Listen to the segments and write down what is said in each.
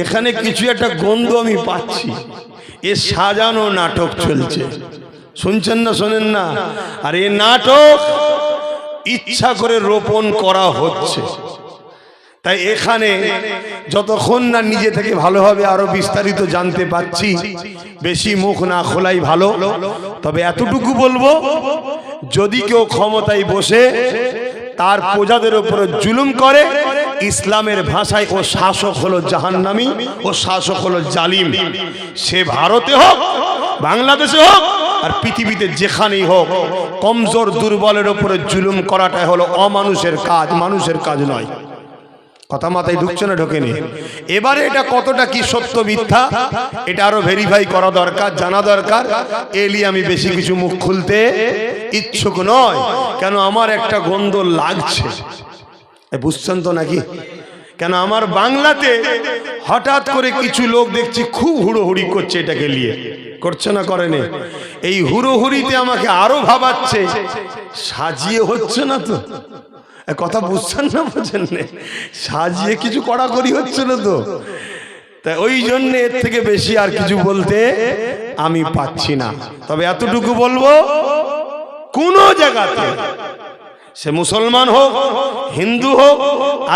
এখানে কিছু একটা গন্ধ আমি পাচ্ছি। এ সাজানো নাটক চলছে। শুনছেন না, শোনেন না? আর এই নাটক ইচ্ছা করে রোপণ করা হচ্ছে। তাই এখানে যতক্ষণ না নিজে থেকে ভালোভাবে আরও বিস্তারিত জানতে পাচ্ছি বেশি মুখ না খোলাই ভালো। তবে এতটুকু বলব, যদি কেউ ক্ষমতায় বসে তার প্রজাদের উপরে জুলুম করে ইসলামের ভাষায় ও শাসক হলো জাহান্নামি, ও শাসক হলো জালিম। সে ভারতে হোক, বাংলাদেশে হোক, আর পৃথিবীতে যেখানেই হোক, কমজোর দুর্বলের ওপরে জুলুম করাটাই হলো অমানুষের কাজ, মানুষের কাজ নয়। কথা মাথায় ঢুকছে না, ঢোকেনি? এবারে এটা কতটা কি সত্য মিথ্যা, এটা আরও ভেরিফাই করা দরকার, জানা দরকার। এলি আমি বেশি কিছু মুখ খুলতে ইচ্ছুক নয়, কেন আমার একটা গন্ধ লাগছে। বুঝছেন তো নাকি? কেন আমার বাংলাতে হঠাৎ করে কিছু লোক দেখছি খুব হুড়োহুড়ি করছে এটাকে নিয়ে। করছে না করেনি? এই হুড়োহুড়িতে আমাকে আরও ভাবাচ্ছে। সাজিয়ে হচ্ছে না তো? কথা বুঝছেন না বুঝেন? সাজিয়ে কিছু কড়াকড়ি হচ্ছে না তো? তাই ওই জন্য এর থেকে বেশি আর কিছু বলতে আমি পাচ্ছি না। তবে এতটুকু বলব, কোন জায়গাতে সে মুসলমান হোক, হিন্দু হোক,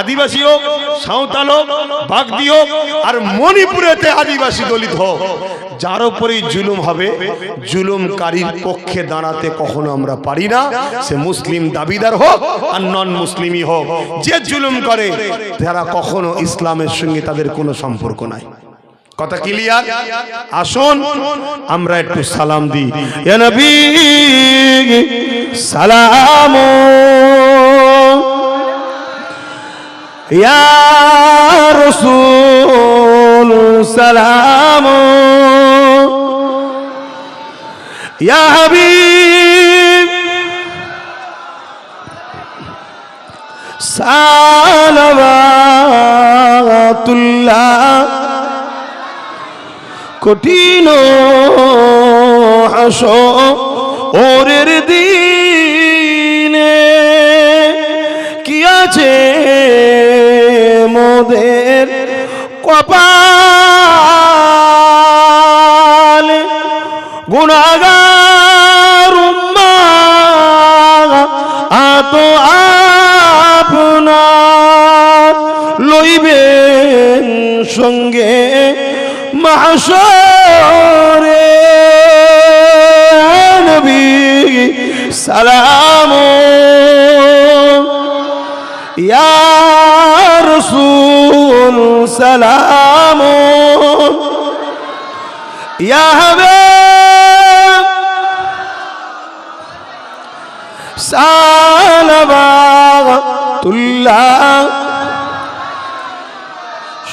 আদিবাসী হোক, সাঁওতাল হোক, বাগদি হোক, আর মণিপুরেতে আদিবাসী দলিত হোক, যার উপরেই জুলুম হবে, জুলুমকারীর পক্ষে দাঁড়াতে কখনো আমরা পারি না। সে মুসলিম দাবিদার হোক আর নন মুসলিমই হোক, যে জুলুম করে, তারা কখনো ইসলামের সঙ্গে তাদের কোনো সম্পর্ক নাই। কথা ক্লিয়ার আসুন, আমরা একটু সালাম দিই। ইয়া নবী সালাম ইয়া রাসূল সালাম ইয়া হাবিব। কঠিন হাস ওরের দিনে কি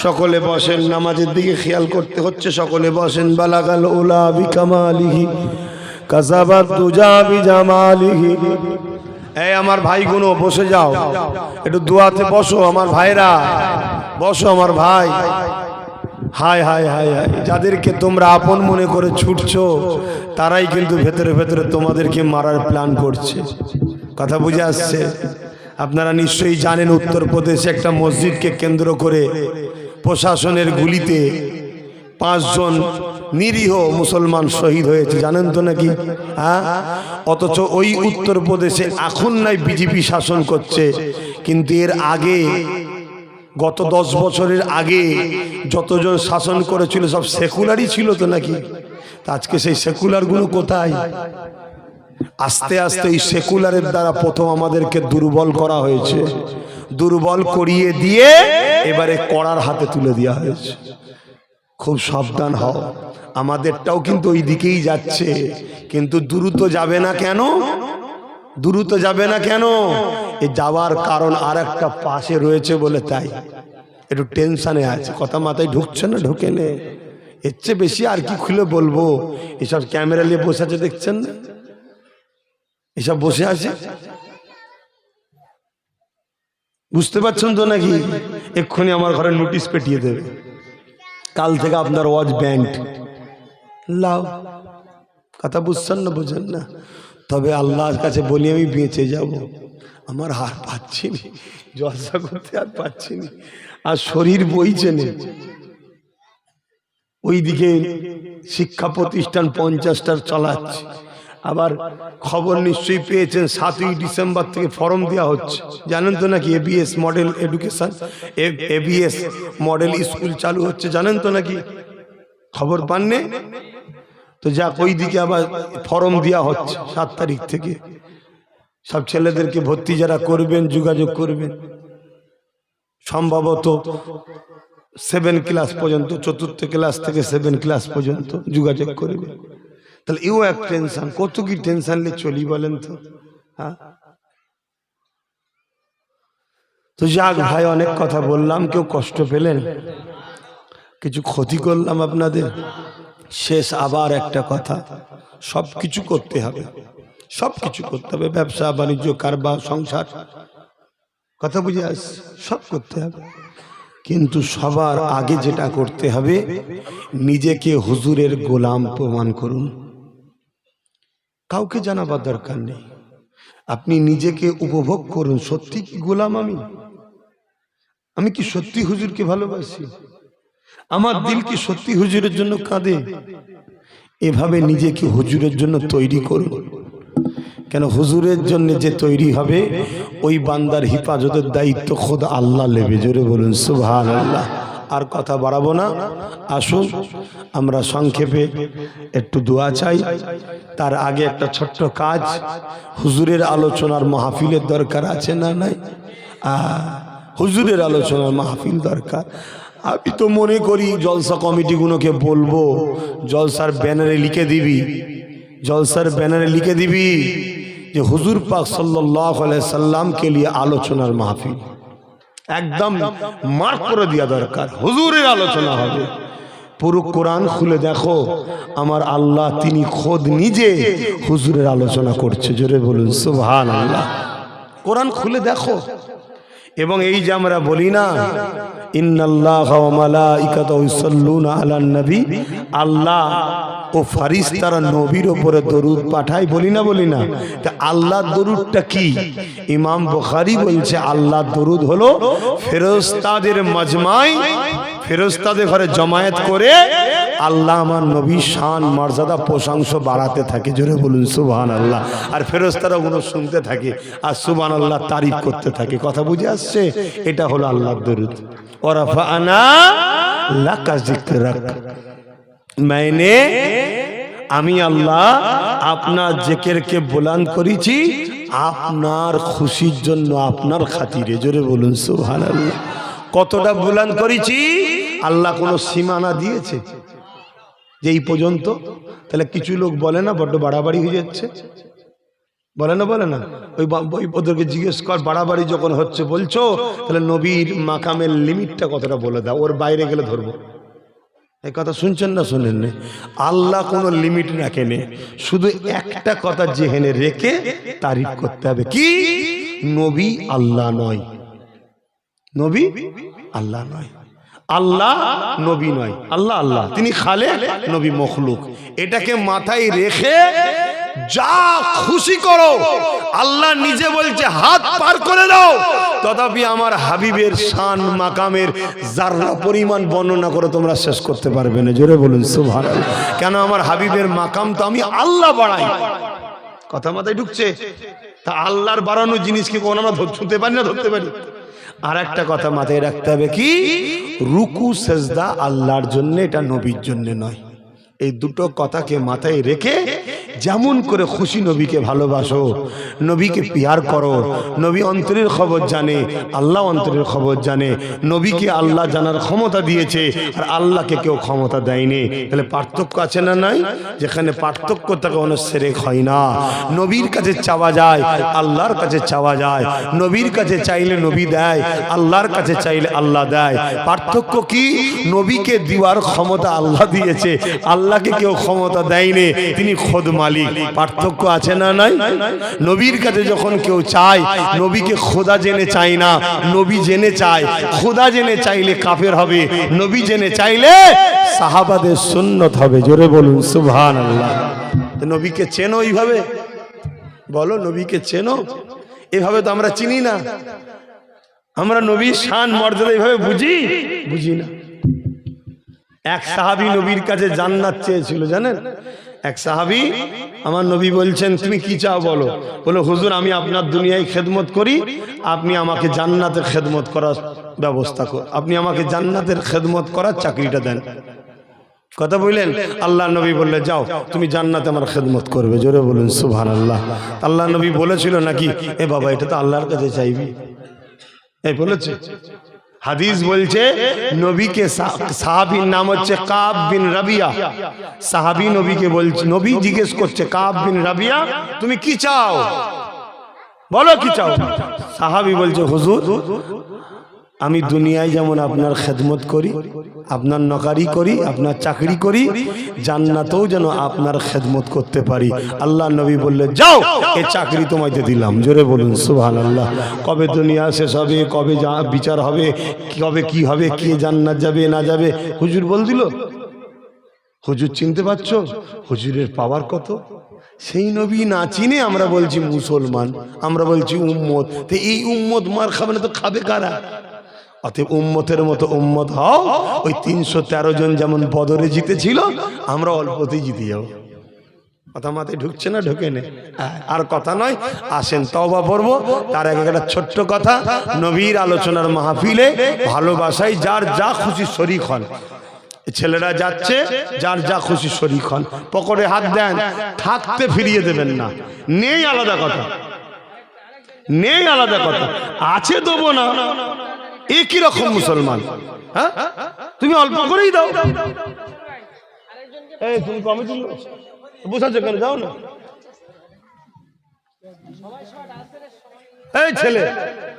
সকলে বসেন, নামাজের দিকে খেয়াল করতে হচ্ছে। সকলে বসেন, বালাগাল ওলা বিকামালিহি কাসাবাত তুজা বিজামালিহি। এই আমার ভাইগুলো বসে যাও। একটু দুয়াতে বসো, আমার ভাইরা। বসো আমার ভাই। হায় হায় হায় হায়। যাদেরকে তোমরা আপন মনে করে ছুটছো, তারাই কিন্তু ভেতরে ভেতরে তোমাদেরকে মারার প্ল্যান করছে। কথা বুঝে আসছে? আপনারা নিশ্চয়ই জানেন উত্তরপ্রদেশে একটা মসজিদকে কেন্দ্র করে প্রশাসনের গুলিতে পাঁচজন নিরীহ মুসলমান শহীদ হয়েছে। জানেন তো নাকি? হ্যাঁ? অথচ ওই উত্তরপ্রদেশে এখন নাই বিজেপি শাসন করছে। কিন্তু এর আগে, গত দশ বছরের আগে যতজন শাসন করেছিল সব সেকুলারই ছিল তো নাকি? আজকে সেই সেকুলারগুলো কোথায়? আস্তে আস্তে এই সেকুলারের দ্বারা প্রথম আমাদেরকে দুর্বল করা হয়েছে। দুর্বল করিয়ে দিয়ে এবারে কড়ার হাতে তুলে দেওয়া হয়েছে। খুব সাবধান হও। আমাদেরটাও কিন্তু ওই দিকেই যাচ্ছে। কিন্তু দ্রুত যাবে না কেন? দ্রুত যাবে না কেন? এ যাওয়ার কারণ আর একটা পাশে রয়েছে বলে তাই। একটু টেনশনে আছে। কথা মাথায় ঢুকছে না ঢুকে নে। এর চেয়ে বেশি আর কি খুলে বলব? এসব ক্যামেরা নিয়ে বসে আছে দেখছেন? না এসব বসে আছে? বুঝতে পারছেন তো নাকি? এক্ষুনি আমার ঘরে নোটিশ পেটিয়ে দেবে। কাল থেকে আপনার ওয়াজ ব্যান্ড লাও। কথা বুঝছেন না, বুঝেন না। তবে আল্লাহর কাছে বলি, আমি বেঁচে যাব। আমার হার পাচ্ছি না জলসা করতে আর পাচ্ছি না আর শরীর বইছে না। ওইদিকে শিক্ষা প্রতিষ্ঠান পঞ্চাশটার চালাচ্ছে। আবার খবর নিশ্চয়ই পেয়েছেন সাতই ডিসেম্বর থেকে ফর্ম দেওয়া হচ্ছে। জানেন তো নাকি ABS model education ABS model school চালু হচ্ছে, জানেন তো নাকি? খবর পাননি? তো যাক ওই দিকে আবার ফর্ম দেওয়া হচ্ছে সাত তারিখ থেকে। সব ছেলেদেরকে ভর্তি যারা করবেন, যোগাযোগ করবেন। সম্ভবত সেভেন ক্লাস পর্যন্ত, চতুর্থ ক্লাস থেকে সেভেন ক্লাস পর্যন্ত যোগাযোগ করবে তাহলে এও এক টেনশন কত কি টেনশন নিয়ে চলি বলেন তো? হ্যাঁ? তো যাক ভাই, অনেক কথা বললাম, কেউ কষ্ট পেলেন? কিছু ক্ষতি করলাম আপনাদের? শেষ আবার একটা কথা। সব কিছু করতে হবে। সব কিছু করতে হবে। ব্যবসা, বাণিজ্য, কারবার, সংসার। কথা বুঝে আস, সব করতে হবে। কিন্তু সবার আগে যেটা করতে হবে, নিজেকে হুজুরের গোলাম প্রমাণ করুন। কাউকে জানাবার দরকার নেই। আপনি নিজেকে উপভোগ করুন। সত্যি কি গোলাম আমি? আমি কি সত্যি হুজুরকে ভালোবাসি? আমার দিল কি সত্যি হুজুরের জন্য কাঁদে? এভাবে নিজেকে হুজুরের জন্য তৈরি করুন। কেন হুজুরের জন্য যে তৈরি হবে, ওই বান্দার হিফাজতের দায়িত্ব খোদ আল্লাহ লেবে জোরে বলুন সুভান আল্লাহ আর কথা বাড়াবো না। আসুন, আমরা সংক্ষেপে একটু দোয়া চাই। তার আগে একটা ছোট্ট কাজ। হুজুরের আলোচনার মাহফিলের দরকার আছে না নাই? হুজুরের আলোচনার মাহফিল দরকার। আমি তো মনে করি জলসা কমিটিগুলোকে বলব, জলসার ব্যানারে লিখে দিবি। জলসার ব্যানারে লিখে দিবি যে হুজুর পাক সাল্লাহ সাল্লামকে নিয়ে আলোচনার মাহফিল। একদম মার্ক করে দেওয়া দরকার। হুজুরের আলোচনা হবে। পুরো কোরআন খুলে দেখো। আমার আল্লাহ তিনি খোদ নিজে হুজুরের আলোচনা করছে। জোরে বলুন সুবহান আল্লাহ কোরআন খুলে দেখো। এবং এই যে আমরা বলি না আল্লাহ ও ফারিস্তারা নবীর ওপরে দরুদ পাঠায়, বলি না বলি না। তা দরুদটা কি? ইমাম বলছে আল্লাহ দরুদ হলো ফেরস্তাদের মাজমাই ফেরেশতাদের ঘরে জমায়েত করে আল্লাহ আমার নবী শান, মর্যাদা, প্রশংসা বাড়াতে থাকে। জোরে বলুন সুবহান আল্লাহ আর ফেরেশতারা ওগুলো শুনতে থাকে আর সুবহান আল্লাহ তারিফ করতে থাকে। কথা বুঝে আসছে? এটা হলো আল্লাহর দরুদ। ওরাফা আনা লাকা যিকরাক। मैंने আমি আল্লাহ আপনার জেকেরকে বোলান করেছি, আপনার খুশির জন্য আপনার খাতিরে। জোরে বলুন সুহান আল্লাহ কতটা বোলান করেছি? আল্লাহ কোনো সীমানা দিয়েছে। যে এই পর্যন্ত? তাহলে কিছু লোক বলে না বড্ড বাড়াবাড়ি হয়ে যাচ্ছে। বলে না বলে না? ওই ওদেরকে জিজ্ঞেস কর বাড়াবাড়ি যখন হচ্ছে বলছো তাহলে নবীর মাকামের লিমিটটা কতটা বলে দাও? ওর বাইরে গেলে ধরবো। এই কথা শুনছেন না শুনেন না? আল্লাহ কোনো লিমিট রাখেনি শুধু একটা কথা যেহেনে রেখে তারিফ করতে হবে। কি? নবী আল্লাহ নয়। নবী আল্লাহ নয়। আল্লাহ নবী নয়। আল্লাহ আল্লাহ। তিনি খালে নবী মখলুক। এটাকে মাথায় রেখে যা খুশি করো, আল্লাহ নিজে বলছে, হাত পার করে দাও। তথাপি আমার হাবিবের শান, মাকামের যার্রা পরিমাণ বর্ণনা করে তোমরা শেষ করতে পারবে না। জোরে বলুন সুভান কেন আমার হাবিবের মাকাম তো আমি আল্লাহ বাড়াই। কথা মাথায় ঢুকছে? তা আল্লাহর বাড়ানো জিনিসকে কোন আমরা ছুঁতে পারি না, ধরতে পারি? আর একটা কথা মাথায় রাখতে হবে কি? রুকু, সেজদা আল্লাহর জন্য, এটা নবীর জন্য নয়। এই দুটো কথাকে মাথায় রেখে যেমন করে খুশি নবীকে ভালোবাসো, নবীকে পিয়ার করো, নবী অন্তরের খবর জানে, আল্লাহ অন্তরের খবর জানে, নবীকে আল্লাহ জানার ক্ষমতা দিয়েছে, আর আল্লাহকে কেউ ক্ষমতা দেয়নি। তাহলে পার্থক্য আছে না নাই? যেখানে পার্থক্য থাকে কোনো সেরেক হয় না। নবীর কাছে চাওয়া যায়, আল্লাহর কাছে চাওয়া যায়। নবীর কাছে চাইলে নবী দেয়, আল্লাহর কাছে চাইলে আল্লাহ দেয়। পার্থক্য কি? নবীকে দিওয়ার ক্ষমতা আল্লাহ দিয়েছে, আল্লাহকে কেউ ক্ষমতা দেয়নি, তিনি খোদ মালিক পার্থক্য আছে না নাই? নবীর কাছে যখন কেউ চায় নবীকে খোদা জেনে চায় না নবী জেনে চায় খোদা জেনে চাইলে কাফের হবে নবী জেনে চাইলে সাহাবাদের সুন্নত হবে। জোরে বলুন সুবহান আল্লাহ নবীকে চেনো এইভাবে? বলো নবীকে চেনো? এভাবে তো আমরা চিনি না। আমরা নবীর শান মর্যাদা এইভাবে বুঝি? বুঝি না। এক সাহাবি নবীর কাছে জান্নাত চেয়েছিল জানেন? এক সাহাবি আমার নবী বলছেন, তুমি কি চাও বলো? বলো, হুজুর, আমি আপনার দুনিয়ায় খেদমত করি। আপনি আমাকে জান্নাতের খেদমত করার ব্যবস্থা কর। আপনি আমাকে জান্নাতের খেদমত করার চাকরিটা দেন। কথা বললেন? আল্লাহ নবী বললে যাও, তুমি জান্নাতে আমার খেদমত করবে। জোরে বলুন সুবহান আল্লাহ আল্লাহ নবী বলেছিল নাকি, এ বাবা, এটা তো আল্লাহর কাছে চাইবি। এই বলেছে। হাদিস বলছে, নবীকে সাহাবির নাম হচ্ছে কাব বিন রাবিয়া। সাহাবী নবীকে বলছে, নবী জিজ্ঞেস করছে, কাব বিন রাবিয়া, তুমি কি চাও? বলো কি চাও? সাহাবি বলছে, হুজুর আমি দুনিয়ায় যেমন আপনার খেদমত করি, আপনার নকারি করি, আপনার চাকরি করি, জান্নাতেও যেন আপনার খেদমত করতে পারি। আল্লাহ নবী বললে, যাও, এ চাকরি তোমাকে দিলাম। জোরে বলুন সুহান আল্লাহ কবে দুনিয়া শেষ হবে, কবে যা বিচার হবে, কবে কি হবে, কে জান্নাত যাবে, না যাবে, হুজুর বল দিল। হুজুর চিনতে পারছ? হুজুরের পাওয়ার কত? সেই নবী না চিনে আমরা বলছি মুসলমান, আমরা বলছি উম্মত। তো এই উম্মত মার খাবে না তো খাবে কারা? অতএব উম্মতের মতো উম্মত হও। ওই তিনশো তেরো জন যেমন বদরে জিতেছিল আমরা অল্পতেই জিতে যাব। কথা মাথায় ঢুকছে না? ঢুকে নে। হ্যাঁ, আর কথা নয় আসেন তবা পড়ব। তার এক একটা ছোট্ট কথা নবীর আলোচনার মাহফিলে ভালোবাসায় যার যা খুশি শরিক হন। ছেলেরা যাচ্ছে যার যা খুশি শরিক হন। পকেটে হাত দেন থাকতে ফিরিয়ে দেবেন না। নেই আলাদা কথা। নেই আলাদা কথা। আছে দেবো না। একই রকম মুসলমান? হ্যাঁ? তুমি অল্প করেই দাও। এই তুমি কমিটি বুঝাচ্ছ কেন? যাও না। এই ছেলে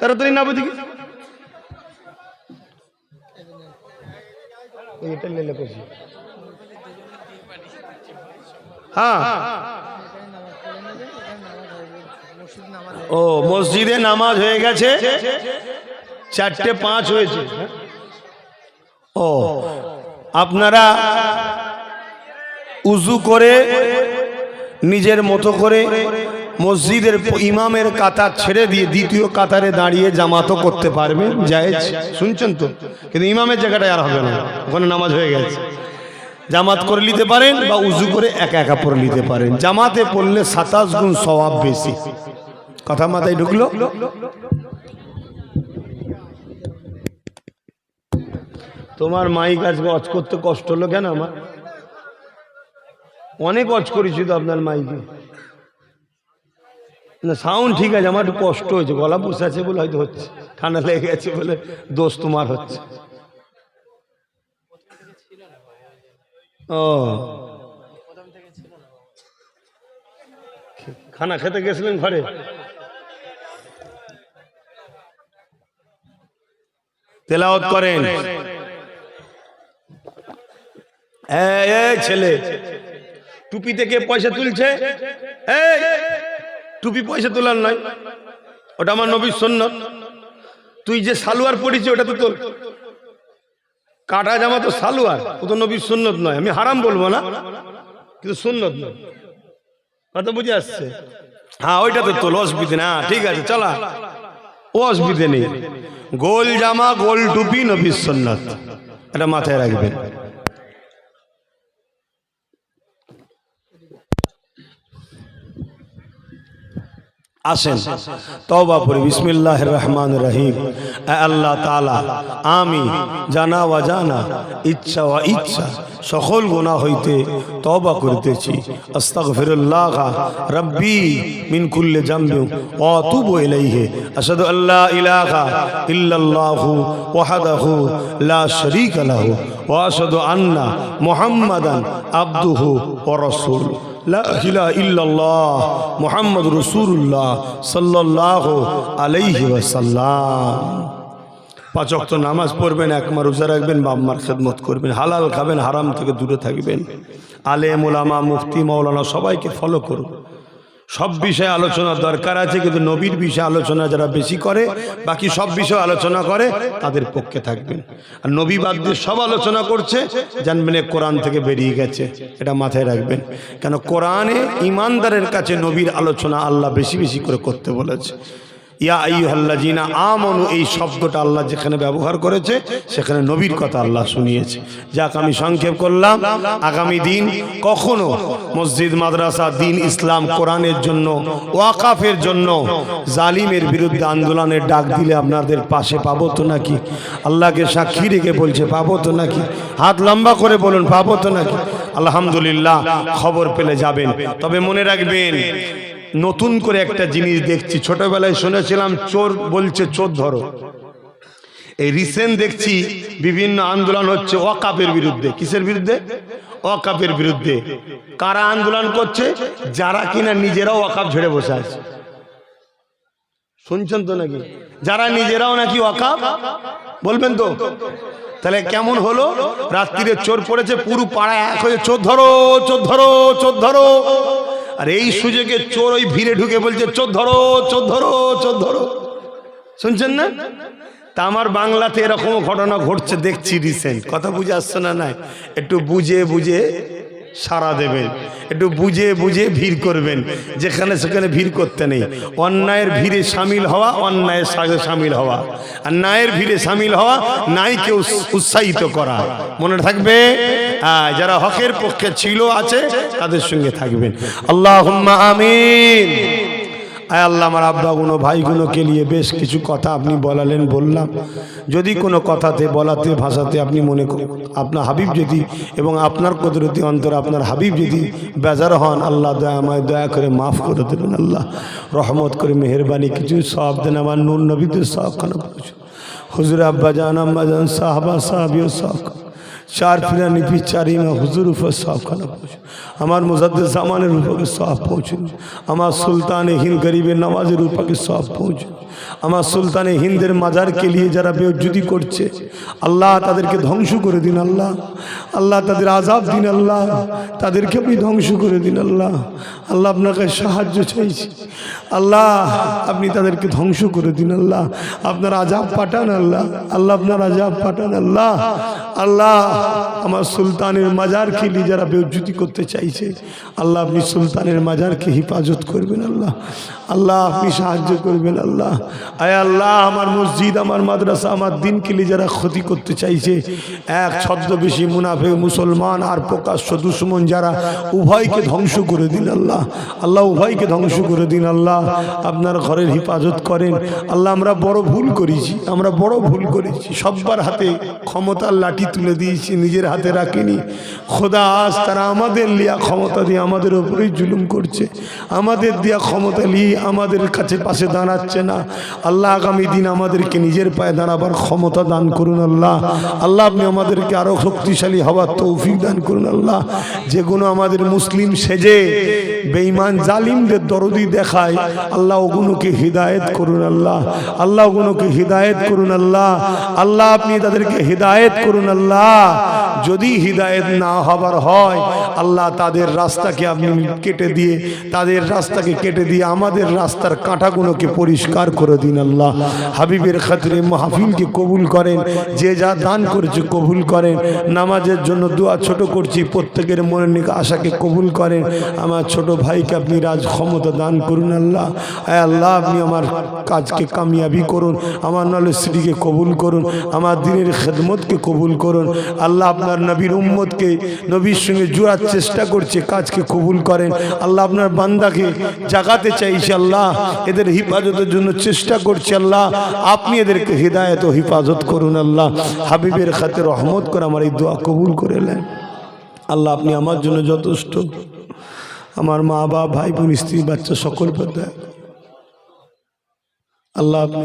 তারা তুই না বুঝি এটা লেলে করছি হ্যাঁ। ও মসজিদে নামাজ হয়ে গেছে। চারটে পাঁচ হয়েছে। ও, আপনারা উজু করে, নিজের মতো করে মসজিদের ইমামের কাতার ছেড়ে দিয়ে দ্বিতীয় কাতারে দাঁড়িয়ে জামাতও করতে পারবেন, জায়েজ। শুনছেন তো? কিন্তু ইমামের জায়গাটায় আর হবে না, ওখানে নামাজ হয়ে গেছে। জামাত করে নিতে পারেন বা উজু করে একা একা পড়ে নিতে পারেন। জামাতে পড়লে সাতাশ গুণ স্বভাব বেশি। কথা মাথায় ঢুকলো? তোমার মাইক আজকে অচ করতে কষ্ট হলো কেন আমার? অনেক অচ করেছি তো আপনার মাইকে। না সাউন্ড ঠিক আছে, আমার একটু কষ্ট হয়েছে, গলা বসে আছে বলে হয়তো হচ্ছে, ঠান্ডা লেগে গেছে বলে দোষ তোমার হচ্ছে। ও। খানা খেতে গেছিলেন ঘরে? তেলাওত করেন। এই ছেলে, টুপি থেকে পয়সা তুলছে? এই, টুপি পয়সা তোলার নয়, ওটা আমার নবীর সন্ন্যত তুই যে সালোয়ার পড়েছি ওটা তো তোর। কাটা জামা তো সালোয়ার, ও তো নবীর সুন্নত নয়। আমি হারাম বলব না, কিন্তু সুন্নত নয়। বুঝে আসছে। হ্যাঁ ওইটা তো তোল অসুবিধে না। ঠিক আছে, চলা। ও অসুবিধে নেই। গোল জামা, গোল টুপি, নবীর সুন্নত। এটা মাথায় রাখবেন। আসেন। তওবা পড়ি। বিসমিল্লাহ রহমান রহিম। আল্লাহ তালা আমি জানা ওয়া জানা, ইচ্ছা ওয়া ইচ্ছা, সকল গুণা হইতে তওবা করিতেছি। আস্তাগফিরুল্লাহ রব্বি মিন কুল্লি জামবি ওয়া আতুবু ইলাইহি। আশহাদু আল্লা ইলাহা ইল্লাল্লাহু ওয়াহদাহু লা শারীকা লাহু। ওয়া আশহাদু আন্না মুহাম্মাদান আবদুহু ওয়া রাসূলুহু। ইল্লাল্লাহ মোহাম্মদ রাসূলুল্লাহ সাল্লাল্লাহু আলাইহি ওয়াসাল্লাম। পাঁচ অক্ত নামাজ পড়বেন একমা রোজা রাখবেন বাম্মার খেদমত করবেন, হালাল খাবেন, হারাম থেকে দূরে থাকবেন। আলে মোলামা মুফতি মৌলানা সবাইকে ফলো করুন। সব বিষয়ে আলোচনা দরকার আছে, কিন্তু নবীর বিষয়ে আলোচনা যারা বেশি করে, বাকি সব বিষয়ে আলোচনা করে, তাদের পক্ষে থাকবেন আর নবী বাদ দিয়ে সব আলোচনা করছে, জানবেন কোরআন থেকে বেরিয়ে গেছে, এটা মাথায় রাখবেন। কেন কোরআনে ইমানদারের কাছে নবীর আলোচনা আল্লাহ বেশি বেশি করে করতে বলেছে। ইয়া আইয়ুহাল্লাযিনা আমানু, এই শব্দটা আল্লাহ যেখানে ব্যবহার করেছে, সেখানে নবীর কথা আল্লাহ শুনিয়েছে। যাক, আমি সংক্ষেপ করলাম। আগামী দিন কখনো মসজিদ, মাদ্রাসা, দিন ইসলাম, কোরআনের জন্য, ওয়াকাফের জন্য জালিমের বিরুদ্ধে আন্দোলনের ডাক দিলে আপনাদের পাশে পাবো তো নাকি? আল্লাহকে সাক্ষী রেখে বলছে, পাবো তো নাকি? হাত লম্বা করে বলুন, পাবো তো নাকি? আলহামদুলিল্লাহ, খবর পেলে যাবেন। তবে মনে রাখবেন নতুন করে একটা জিনিস দেখছি। ছোটবেলায় শুনেছিলাম, চোর বলছে, চোর ধরো। এই রিসেন্ট দেখছি, বিভিন্ন আন্দোলন হচ্ছে ওয়াকাপের বিরুদ্ধে। কিসের বিরুদ্ধে? ওয়াকাপের বিরুদ্ধে। কারা আন্দোলন করছে? যারা কিনা নিজেরাও ওয়াকাপ ঝেড়ে বসে আছে। শুনছেন তো নাকি? যারা নিজেরাও নাকি ওয়াকাপ বলবেন তো। তাহলে কেমন হলো? রাত্রিরে চোর পড়েছে, পুরো পাড়া এক হয়ে, চোর ধরো চোর ধরো চোর ধরো। আর এই সুযোগে চোর ওই ভিড়ে ঢুকে বলছে, চোর ধরো চোর ধরো চোর ধরো। শুনছেন না? তা আমার বাংলাতে এরকম ঘটনা ঘটছে, দেখছি রিসেন্ট কথা বুঝে আসছে না নাই? একটু বুঝে বুঝে সারা দেবেন। একটু বুঝে বুঝে ভিড় করবেন যেখানে সেখানে ভিড় করতে নেই। অন্যায়ের ভিড়ে সামিল হওয়া অন্যায়ের সাথে সামিল হওয়া। আর ন্যায়ের ভিড়ে সামিল হওয়া নাইকে উৎসাহিত করা। মনে থাকবে? হ্যাঁ, যারা হকের পক্ষে ছিল আছে তাদের সঙ্গে থাকবেন। আল্লাহ আমিন। আয় আল্লাহ, আমার আব্বাগুলো ভাইগুলোকে নিয়ে বেশ কিছু কথা আপনি বলালেন, বললাম। যদি কোনো কথাতে, বলাতে, ভাষাতে আপনি মনে কর- আপনার হাবিব যদি এবং আপনার কুদরতি অন্তর আপনার হাবিব যদি বেজার হন, আল্লাহ দয়া, আমায় দয়া করে মাফ করে দেবেন, আল্লাহ। রহমত করে, মেহরবানি, কিছু সব দেন, আমার নূর নবীদের সব খানা পৌঁছে। হুজুর আব্বা জান, আম্মা জান, সাহাবা, সাহাবিও সব চার ফিরানি পি চারি মা হুজুর উপর সব খানা পৌঁছে আমার মুজাদ্দ জামানের উপরে সব পৌঁছুন আমার সুলতানে হিন্দ গরিবের নামাজের উপরে সব পৌঁছুন আমার সুলতানে হিন্দের মাজারকে নিয়ে যারা বেউজ্জুদি করছে, আল্লাহ তাদেরকে ধ্বংস করে দিন আল্লাহ। আল্লাহ তাদের আজাব দিন আল্লাহ। তাদেরকে আপনি ধ্বংস করে দিন আল্লাহ। আল্লাহ আপনাকে সাহায্য চাইছি। আল্লাহ, আপনি তাদেরকে ধ্বংস করে দিন আল্লাহ। আপনার আজাব পাঠান আল্লাহ। আল্লাহ আপনার আজাব পাঠান আল্লাহ। আল্লাহ, আমার সুলতানের মাজারকে নিয়ে যারা বেউজ্জুতি করতে চাইছে, আল্লাহ আপনি সুলতানের মাজারকে হেফাজত করবেন আল্লাহ। আল্লাহ, আপনি সাহায্য করবেন আল্লাহ। আয় আল্লাহ, আমার মসজিদ, আমার মাদ্রাসা, আমার দিনকে নিয়ে যারা ক্ষতি করতে চাইছে, এক ছদ্মবেশী মুনাফে মুসলমান আর প্রকাশ্য দুশ্মন যারা উভয়কে ধ্বংস করে দিন আল্লাহ। আল্লাহ উভয়কে ধ্বংস করে দিন আল্লাহ। আপনার ঘরের হেফাজত করেন। আল্লাহ, আমরা বড় ভুল করেছি, আমরা বড় ভুল করেছি। সব্বার হাতে ক্ষমতার লাঠি তুলে দিয়েছি, নিজের হাতে রাখিনি। খোদা, আজ তারা আমাদের লিয়া ক্ষমতা দিয়ে আমাদের ওপরেই জুলুম করছে। আমাদের দেয়া ক্ষমতা নিয়ে আমাদের কাছে পাশে দাঁড়াচ্ছে না। আল্লাহ আগামী দিন আমাদেরকে নিজের পায়ে দাঁড়াবার ক্ষমতা দান করুন আল্লাহ। আল্লাহ, আপনি আমাদেরকে আরও শক্তিশালী হওয়ার তৌফিক দান করুন আল্লাহ। যেগুলো আমাদের মুসলিম সেজে, বেঈমান জালিমদের দরদি দেখায়, আল্লাহ ওগুলোকে হৃদায়ত করুন আল্লাহ। আল্লাহ ওগুলোকে হৃদায়ত করুন আল্লাহ। আল্লাহ, আপনি তাদেরকে হৃদায়ত করুন আল্লাহ। যদি হৃদায়ত না হবার হয়, আল্লাহ তাদের রাস্তাকে আপনি কেটে দিয়ে, তাদের রাস্তাকে কেটে দিয়ে আমাদের রাস্তার কাঁটাগুলোকে পরিষ্কার করে দিন আল্লাহ। হাবিবের খাতিরে মাহফিলকে কবুল করেন, যে যা দান করেছে কবুল করেন। নামাজের জন্য দোয়া ছোট করছি, প্রত্যেকের মনের নিকে আশাকে কবুল করেন। আমার ছোট ভাইকে আপনি রাজ ক্ষমতা দান করুন আল্লাহ। আয় আল্লাহ, আপনি আমার কাজকে কামিয়াবি করুন, আমার নলেজটিকে কবুল করুন, আমার দিনের খেদমতকে কবুল করুন। আল্লাহ আপনার নবীর উম্মতকে, নবীর সঙ্গে জোড়ার চেষ্টা করছে, কাজকে কবুল করেন। আল্লাহ আপনার বান্দাকে জাগাতে চাইছে আল্লাহ, এদের হিফাজতের জন্য চেষ্টা করছে আল্লাহ। আপনি এদেরকে হৃদায়ত হিফাজত করুন আল্লাহ। হাবিবের খাতে রহমত করে আমার এই দোয়া কবুল করে নেন। আল্লাহ, আপনি আমার জন্য যথেষ্ট। আমার মা বাবা ভাই, বোন, স্ত্রী, বাচ্চা সকল দয়া আল্লাহ, আপনি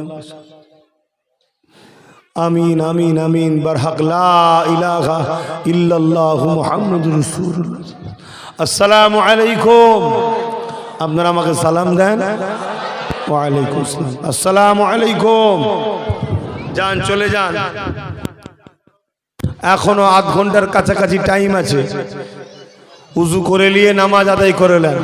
আমিন আমিন আমিন। বারহাক লা ইলাহা ইল্লাল্লাহু আসসালামু আলাইকুম। আপনারা আমাকে সালাম দেন। ওয়ালাইকুম আসসালাম। আসসালামু আলাইকুম। যান, চলে যান। এখনও আধ ঘণ্টার কাছাকাছি টাইম আছে। উজু করে নিয়ে নামাজ আদায় করে নেন।